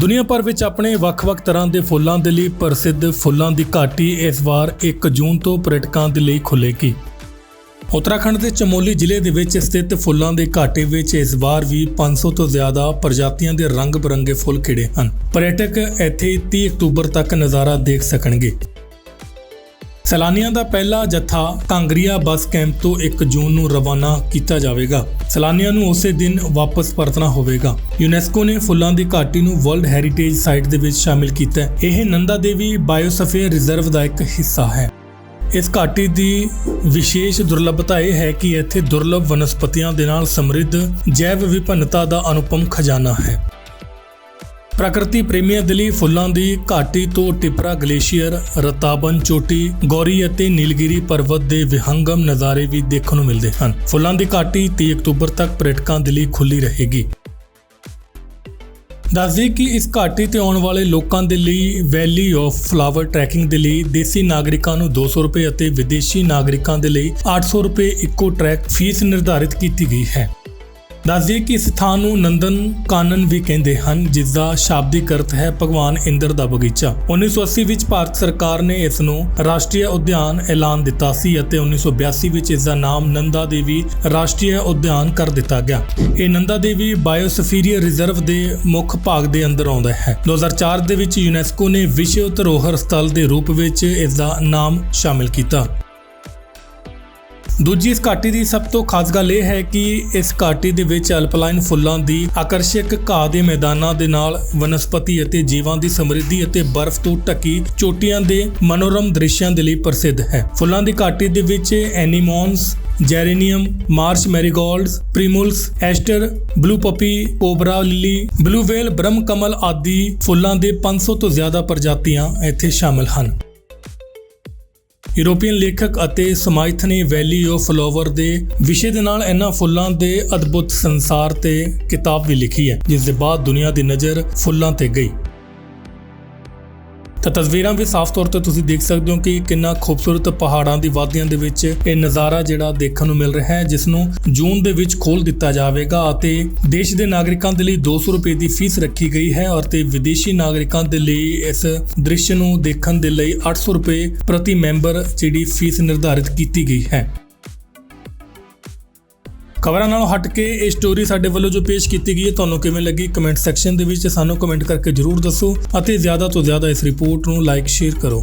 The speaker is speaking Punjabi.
ਦੁਨੀਆ ਭਰ ਵਿੱਚ ਆਪਣੇ ਵੱਖ-ਵੱਖ ਤਰ੍ਹਾਂ ਦੇ ਫੁੱਲਾਂ ਦੇ ਲਈ ਪ੍ਰਸਿੱਧ ਫੁੱਲਾਂ ਦੀ ਘਾਟੀ ਇਸ ਵਾਰ 1 ਜੂਨ ਤੋਂ ਪਰਯਟਕਾਂ ਦੇ ਲਈ ਖੁੱਲੇਗੀ ਉੱਤਰਾਖੰਡ ਦੇ ਚਮੋਲੀ ਜ਼ਿਲ੍ਹੇ ਦੇ ਵਿੱਚ ਸਥਿਤ ਫੁੱਲਾਂ ਦੇ ਘਾਟੇ ਵਿੱਚ ਇਸ ਵਾਰ ਵੀ 500 ਤੋਂ ਜ਼ਿਆਦਾ ਪ੍ਰਜਾਤੀਆਂ ਦੇ ਰੰਗ-ਬਰੰਗੇ ਫੁੱਲ ਖਿੜੇ ਹਨ। ਪਰਯਟਕ ਇੱਥੇ 30 ਅਕਤੂਬਰ ਤੱਕ ਨਜ਼ਾਰਾ ਦੇਖ ਸਕਣਗੇ। ਸੈਲਾਨੀਆਂ ਦਾ ਪਹਿਲਾ ਜੱਥਾ ਕਾਂਗਰੀਆ ਬੱਸ ਕੈਂਪ ਤੋਂ 1 ਜੂਨ ਨੂੰ ਰਵਾਨਾ ਕੀਤਾ ਜਾਵੇਗਾ। ਸੈਲਾਨੀਆਂ ਨੂੰ ਉਸੇ ਦਿਨ ਵਾਪਸ ਪਰਤਣਾ ਹੋਵੇਗਾ। ਯੂਨੈਸਕੋ ਨੇ ਫੁੱਲਾਂ ਦੀ ਘਾਟੀ ਨੂੰ ਵਰਲਡ ਹੈਰੀਟੇਜ ਸਾਈਟ ਦੇ ਵਿੱਚ ਸ਼ਾਮਿਲ ਕੀਤਾ ਹੈ। ਇਹ ਨੰਦਾ ਦੇਵੀ ਬਾਇਓਸਫੀਅਰ ਰਿਜ਼ਰਵ ਦਾ ਇੱਕ ਹਿੱਸਾ ਹੈ। ਇਸ ਘਾਟੀ ਦੀ ਵਿਸ਼ੇਸ਼ ਦੁਰਲਭਤਾ ਇਹ ਹੈ ਕਿ ਇੱਥੇ ਦੁਰਲਭ ਵਨਸਪਤੀਆਂ ਦੇ ਨਾਲ ਸਮਰਿੱਧ ਜੈਵ ਵਿਭਿੰਨਤਾ ਦਾ ਅਨੁਪਮ ਖਜ਼ਾਨਾ ਹੈ। ਪ੍ਰਕਿਰਤੀ ਪ੍ਰੇਮੀਆਂ ਦੇ ਲਈ ਫੁੱਲਾਂ ਦੀ ਘਾਟੀ ਤੋਂ ਟਿਪਰਾ ਗਲੇਸ਼ੀਅਰ, ਰਤਾਬਨ ਚੋਟੀ, ਗੌਰੀ ਅਤੇ ਨੀਲਗਿਰੀ ਪਰਬਤ ਦੇ ਵਿਹੰਗਮ ਨਜ਼ਾਰੇ ਵੀ ਦੇਖਣ ਨੂੰ ਮਿਲਦੇ ਹਨ। ਫੁੱਲਾਂ ਦੀ ਘਾਟੀ 30 ਅਕਤੂਬਰ ਤੱਕ ਪਰਯਟਕਾਂ ਦੇ ਲਈ ਖੁੱਲੀ ਰਹੇਗੀ। ਦੱਸਦੇ ਕਿ ਇਸ ਘਾਟੀ ਤੇ ਆਉਣ ਵਾਲੇ ਲੋਕਾਂ ਦੇ ਲਈ ਵੈਲੀ ਆਫ ਫਲਾਵਰ ਟਰੈਕਿੰਗ ਦੇ ਲਈ ਦੇਸੀ ਨਾਗਰਿਕਾਂ ਨੂੰ 200 ਰੁਪਏ ਅਤੇ ਵਿਦੇਸ਼ੀ ਨਾਗਰਿਕਾਂ ਦੇ ਲਈ 800 ਰੁਪਏ ਇੱਕੋ ਟਰੈਕ ਫੀਸ ਨਿਰਧਾਰਿਤ ਕੀਤੀ ਗਈ ਹੈ। ਦੱਸਦੇ ਕਿ ਇਸ ਸਥਾਨ ਨੂੰ ਨੰਦਨ ਕਾਨਨ ਵੀ ਕਹਿੰਦੇ ਹਨ, ਜਿਸ ਦਾ ਸ਼ਾਬਦਿਕ ਅਰਥ ਹੈ ਭਗਵਾਨ ਇੰਦਰ ਦਾ ਬਗੀਚਾ। 1980 ਵਿੱਚ ਭਾਰਤ ਸਰਕਾਰ ਨੇ ਇਸ ਨੂੰ ਰਾਸ਼ਟਰੀ ਉਦਿਆਨ ਐਲਾਨ ਦਿੱਤਾ ਸੀ ਅਤੇ 1982 ਵਿੱਚ ਇਸ ਦਾ ਨਾਮ ਨੰਦਾ ਦੇਵੀ ਰਾਸ਼ਟਰੀ ਉਦਿਆਨ ਕਰ ਦਿੱਤਾ ਗਿਆ। ਇਹ ਨੰਦਾ ਦੇਵੀ ਬਾਇਓਸਫੀਰੀਅਰ ਰਿਜ਼ਰਵ ਦੇ ਮੁੱਖ ਭਾਗ ਦੇ ਅੰਦਰ ਆਉਂਦਾ ਹੈ। 2004 ਦੇ ਵਿੱਚ ਯੂਨੈਸਕੋ ਨੇ ਵਿਸ਼ਵ ਧਰੋਹਰ ਸਥਲ ਦੇ ਰੂਪ ਵਿੱਚ ਇਸ ਦਾ ਨਾਮ ਸ਼ਾਮਿਲ ਕੀਤਾ। ਦੂਜੀ ਇਸ ਘਾਟੀ ਦੀ ਸਭ ਤੋਂ ਖਾਸ ਗੱਲ ਇਹ ਹੈ ਕਿ ਇਸ ਘਾਟੀ ਦੇ ਵਿੱਚ ਅਲਪਲਾਈਨ ਫੁੱਲਾਂ ਦੀ ਆਕਰਸ਼ਕ ਘਾਹ ਦੇ ਮੈਦਾਨਾਂ ਦੇ ਨਾਲ ਵਨਸਪਤੀ ਅਤੇ ਜੀਵਾਂ ਦੀ ਸਮਰਿੱਧੀ ਅਤੇ ਬਰਫ਼ ਤੋਂ ਢਕੀ ਚੋਟੀਆਂ ਦੇ ਮਨੋਰਮ ਦ੍ਰਿਸ਼ਾਂ ਦੇ ਲਈ ਪ੍ਰਸਿੱਧ ਹੈ। ਫੁੱਲਾਂ ਦੀ ਘਾਟੀ ਦੇ ਵਿੱਚ anemones, geraniums, marsh marigolds, primulas, asters, blue poppy, cobra lily, blue ਵੇਲ ਬ੍ਰਹਮ ਕਮਲ ਆਦਿ ਫੁੱਲਾਂ ਦੇ 500 ਤੋਂ ਜ਼ਿਆਦਾ ਪ੍ਰਜਾਤੀਆਂ ਇੱਥੇ ਸ਼ਾਮਲ ਹਨ। ਯੂਰੋਪੀਅਨ ਲੇਖਕ ਅਤੇ ਸਮਾਈਥ ਨੇ ਵੈਲੀ ਆਫ ਫਲਾਵਰ ਦੇ ਵਿਸ਼ੇ ਦੇ ਨਾਲ ਇਹਨਾਂ ਫੁੱਲਾਂ ਦੇ ਅਦਭੁਤ ਸੰਸਾਰ ਤੇ ਕਿਤਾਬ ਵੀ ਲਿਖੀ ਹੈ, ਜਿਸ ਦੇ ਬਾਅਦ ਦੁਨੀਆ ਦੀ ਨਜ਼ਰ ਫੁੱਲਾਂ ਤੇ ਗਈ। ਤਾਂ ਤਸਵੀਰਾਂ ਵੀ ਸਾਫ਼ ਤੌਰ ਤੇ ਤੁਸੀਂ ਦੇਖ ਸਕਦੇ ਹੋ ਕਿ ਕਿੰਨਾ ਖੂਬਸੂਰਤ ਪਹਾੜਾਂ ਦੀ ਵਾਦੀਆਂ ਦੇ ਵਿੱਚ ਇਹ ਨਜ਼ਾਰਾ ਜਿਹੜਾ ਦੇਖਣ ਨੂੰ ਮਿਲ ਰਿਹਾ ਹੈ, ਜਿਸ ਨੂੰ ਜੂਨ ਦੇ ਵਿੱਚ ਖੋਲ ਦਿੱਤਾ ਜਾਵੇਗਾ ਅਤੇ ਦੇਸ਼ ਦੇ ਨਾਗਰਿਕਾਂ ਦੇ ਲਈ 200 ਰੁਪਏ ਦੀ ਫੀਸ ਰੱਖੀ ਗਈ ਹੈ ਔਰ ਤੇ ਵਿਦੇਸ਼ੀ ਨਾਗਰਿਕਾਂ ਦੇ ਲਈ ਇਸ ਦ੍ਰਿਸ਼ ਨੂੰ ਦੇਖਣ ਦੇ ਲਈ 800 ਰੁਪਏ ਪ੍ਰਤੀ ਮੈਂਬਰ ਜਿਹੜੀ ਫੀਸ ਨਿਰਧਾਰਿਤ ਕੀਤੀ ਗਈ ਹੈ। ਖਬਰਾਂ ਨਾਲੋਂ ਹਟ ਕੇ ਇਹ ਸਟੋਰੀ ਸਾਡੇ ਵੱਲੋਂ ਜੋ ਪੇਸ਼ ਕੀਤੀ ਗਈ ਹੈ, ਤੁਹਾਨੂੰ ਕਿਵੇਂ ਲੱਗੀ ਕਮੈਂਟ ਸੈਕਸ਼ਨ ਦੇ ਵਿੱਚ ਸਾਨੂੰ ਕਮੈਂਟ ਕਰਕੇ ਜਰੂਰ ਦੱਸੋ ਅਤੇ ਜ਼ਿਆਦਾ ਤੋਂ ਜ਼ਿਆਦਾ ਇਸ ਰਿਪੋਰਟ ਨੂੰ ਲਾਈਕ ਸ਼ੇਅਰ ਕਰੋ।